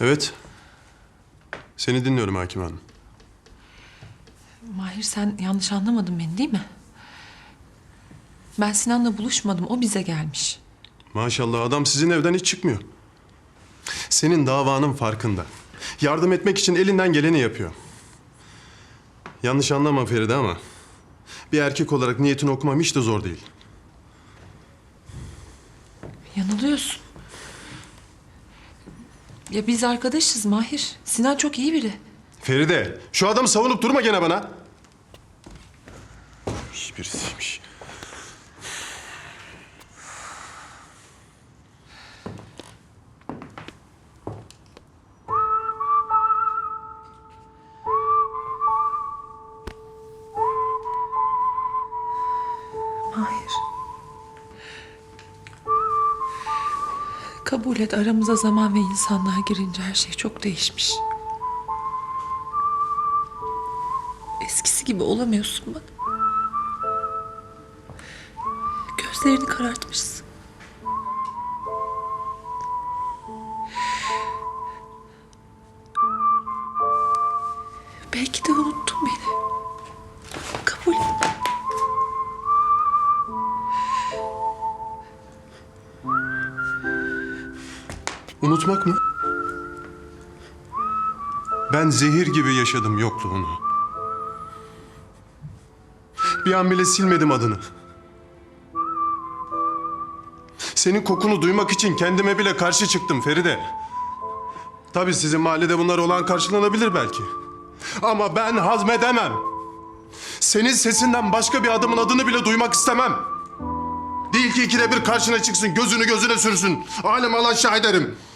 Evet. Seni dinliyorum Hakim Hanım. Mahir sen yanlış anlamadın beni değil mi? Ben Sinan'la buluşmadım. O bize gelmiş. Maşallah adam sizin evden hiç çıkmıyor. Senin davanın farkında. Yardım etmek için elinden geleni yapıyor. Yanlış anlama Feride ama bir erkek olarak niyetini okumam hiç de zor değil. Yanılıyorsun. Ya biz arkadaşız Mahir. Sinan çok iyi biri. Feride, şu adamı savunup durma gene bana. Hiçbirisiymiş. Mahir. Kabul et aramıza zaman ve insanlığa girince her şey çok değişmiş. Eskisi gibi olamıyorsun bak. Gözlerini karartmışsın. Unutmak mı? Ben zehir gibi yaşadım yokluğunu. Bir an bile silmedim adını. Senin kokunu duymak için kendime bile karşı çıktım Feride. Tabii sizin mahallede bunlar olan karşılanabilir belki. Ama ben hazmedemem. Senin sesinden başka bir adamın adını bile duymak istemem. Değil ki ikide bir karşına çıksın, gözünü gözüne sürsün. Alem alan şahiderim. Saçının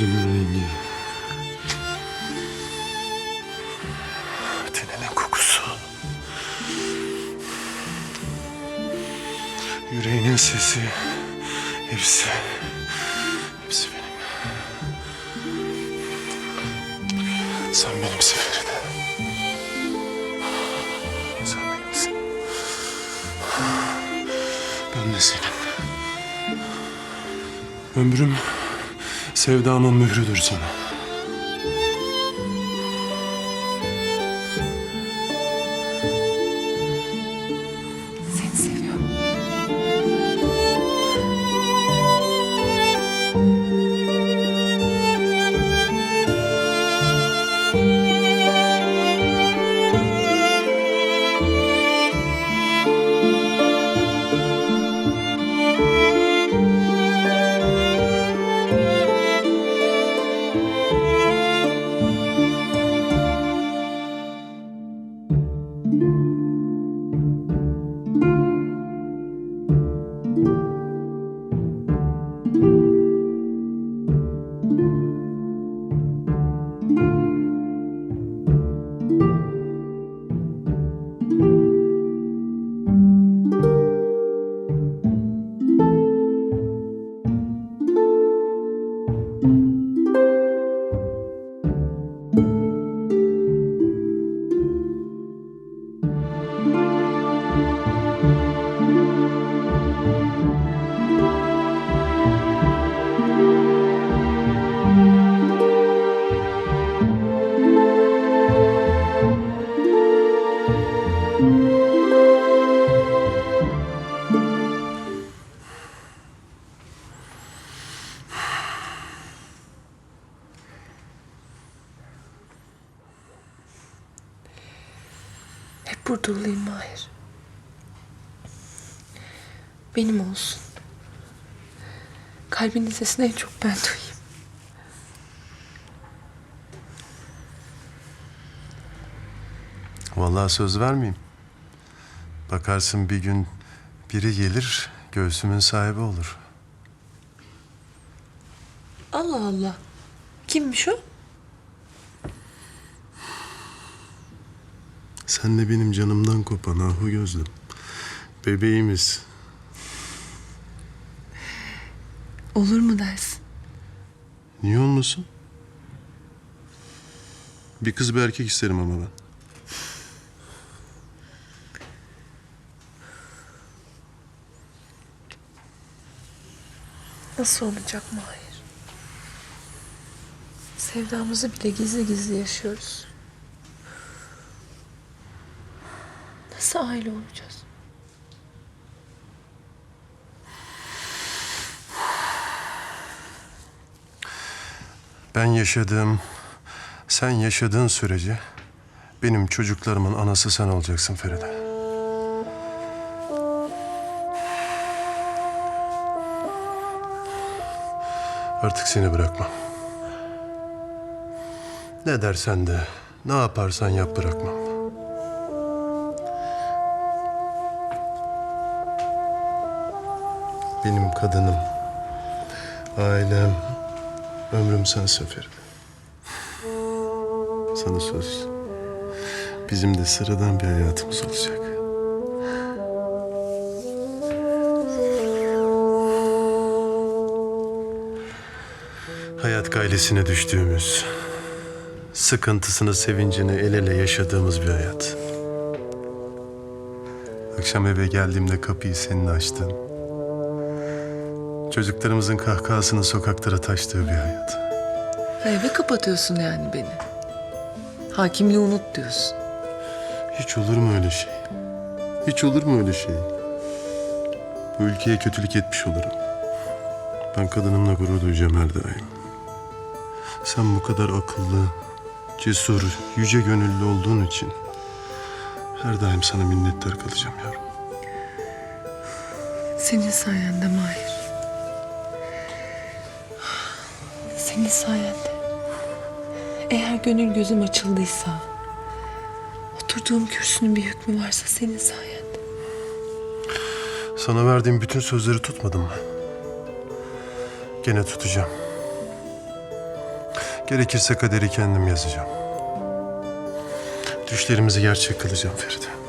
gözünün rengi, teninin kokusu, yüreğinin sesi, hepsi, hepsi benim. Sen benimsin Feride. Sen benimsin. Ben de senin. Ömrüm sevdamın mührüdür sana. Burada olayım Mahir. Benim olsun. Kalbinin sesini en çok ben duyayım. Vallahi söz vermeyeyim. Bakarsın bir gün biri gelir göğsümün sahibi olur. Allah Allah. Kimmiş o? Sen de benim canımdan kopan ahu gözlüm. Bebeğimiz. Olur mu dersin? Niye olmasın? Bir kız bir erkek isterim ama ben. Nasıl olacak Mahir? Sevdamızı bile gizli gizli yaşıyoruz. Nasıl aile olacağız? Ben yaşadığım, sen yaşadığın sürece benim çocuklarımın anası sen olacaksın Feride. Artık seni bırakmam. Ne dersen de, ne yaparsan yap bırakmam. Benim kadınım, ailem, ömrüm sensin Feride. Sana söz. Bizim de sıradan bir hayatımız olacak. Hayat gailesine düştüğümüz, sıkıntısını, sevincini el ele yaşadığımız bir hayat. Akşam eve geldiğimde kapıyı senin açtın. Çocuklarımızın kahkahasının sokaklara taştığı bir hayat. Ha, eve kapatıyorsun yani beni. Hakimliği unut diyorsun. Hiç olur mu öyle şey? Hiç olur mu öyle şey? Bu ülkeye kötülük etmiş olurum. Ben kadınımla gurur duyacağım her daim. Sen bu kadar akıllı, cesur, yüce gönüllü olduğun için her daim sana minnettar kalacağım yavrum. Senin sayende Mahir. Senin sayende. Eğer gönül gözüm açıldıysa, oturduğum kürsünün bir hükmü varsa senin sayende. Sana verdiğim bütün sözleri tutmadım mı? Gene tutacağım. Gerekirse kaderi kendim yazacağım. Düşlerimizi gerçek kılacağım Feride.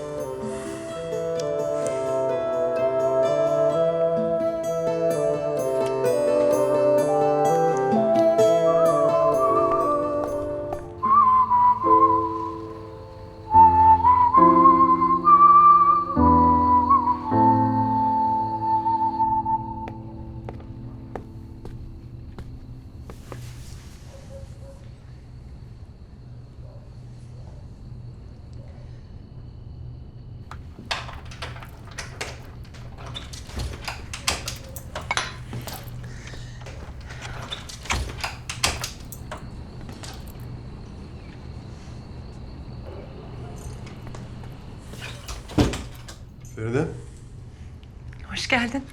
Feride. Hoş geldin.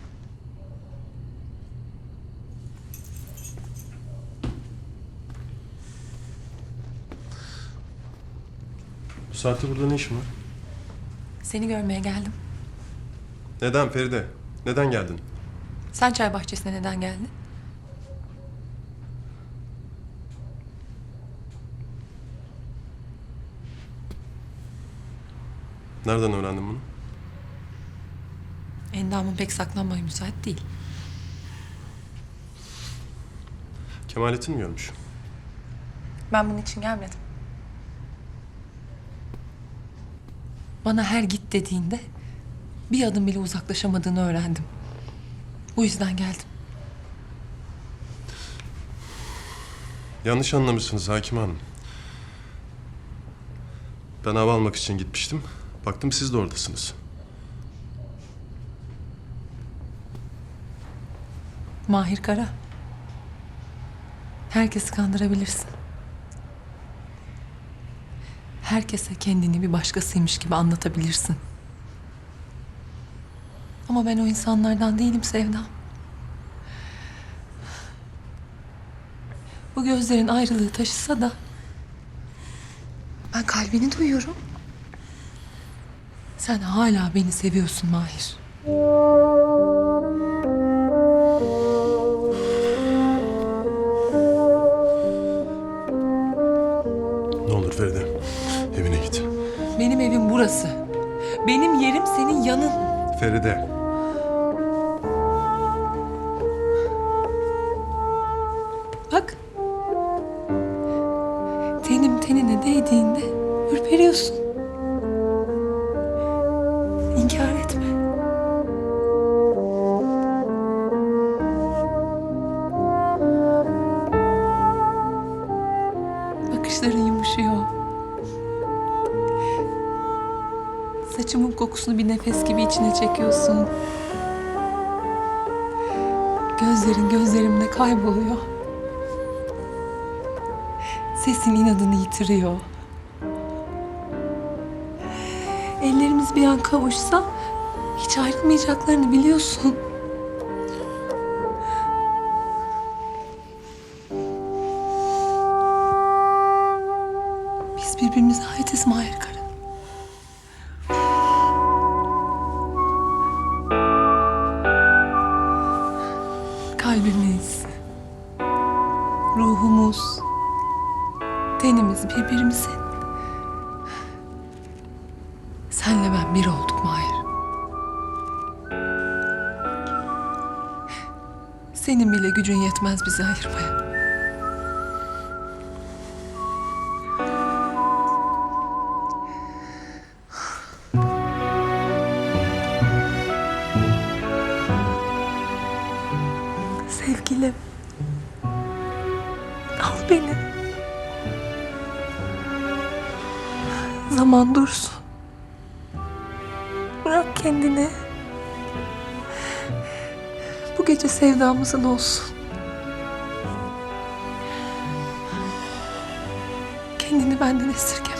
Bu saatte burada ne işin var? Seni görmeye geldim. Neden Feride? Neden geldin? Sen çay bahçesine neden geldin? Nereden öğrendin bunu? Endamın pek saklanmaya müsait değil. Kemalettin mi görmüş? Ben bunun için gelmedim. Bana her git dediğinde bir adım bile uzaklaşamadığını öğrendim. Bu yüzden geldim. Yanlış anlamışsınız Hakim Hanım. Ben hava almak için gitmiştim. Baktım siz de oradasınız. Mahir Kara. Herkesi kandırabilirsin. Herkese kendini bir başkasıymış gibi anlatabilirsin. Ama ben o insanlardan değilim Sevdam. Bu gözlerin ayrılığı taşısa da ben kalbini duyuyorum. Sen hala beni seviyorsun Mahir. Burası. Benim yerim senin yanın. Feride. Bak. Tenim tenine değdiğinde ürperiyorsun. İnkar etme. Kokusunu bir nefes gibi içine çekiyorsun. Gözlerin gözlerimde kayboluyor. Sesin inadını yitiriyor. Ellerimiz bir an kavuşsa hiç ayrılmayacaklarını biliyorsun. Senin bile gücün yetmez bizi ayırmaya. Sevdamızın olsun. Kendini benden esirgeme.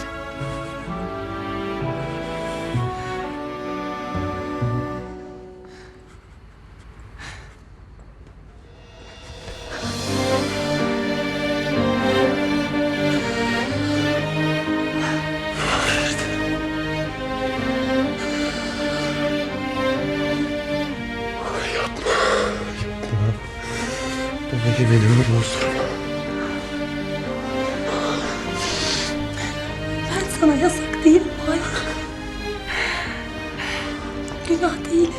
Sana yasak değilim Hayır. Günah değilim.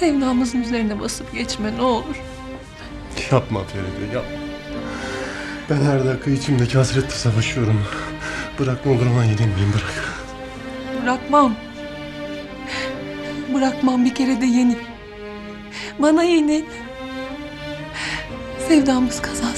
Sevdamızın üzerine basıp geçme ne olur. Yapma Feride yapma. Ben her dakika içimdeki hasretle savaşıyorum. Bırak ne olur ona yenilmeyeyim bırak. Bırakmam. Bırakmam bir kere de yenil. Bana yenil. Sevdamız kazansın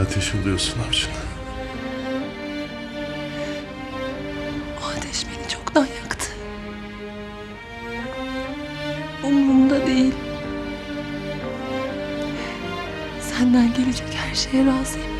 Ateş oluyorsun avcına. O ateş beni çoktan yaktı. Umurumda değil. Senden gelecek her şeye razıyım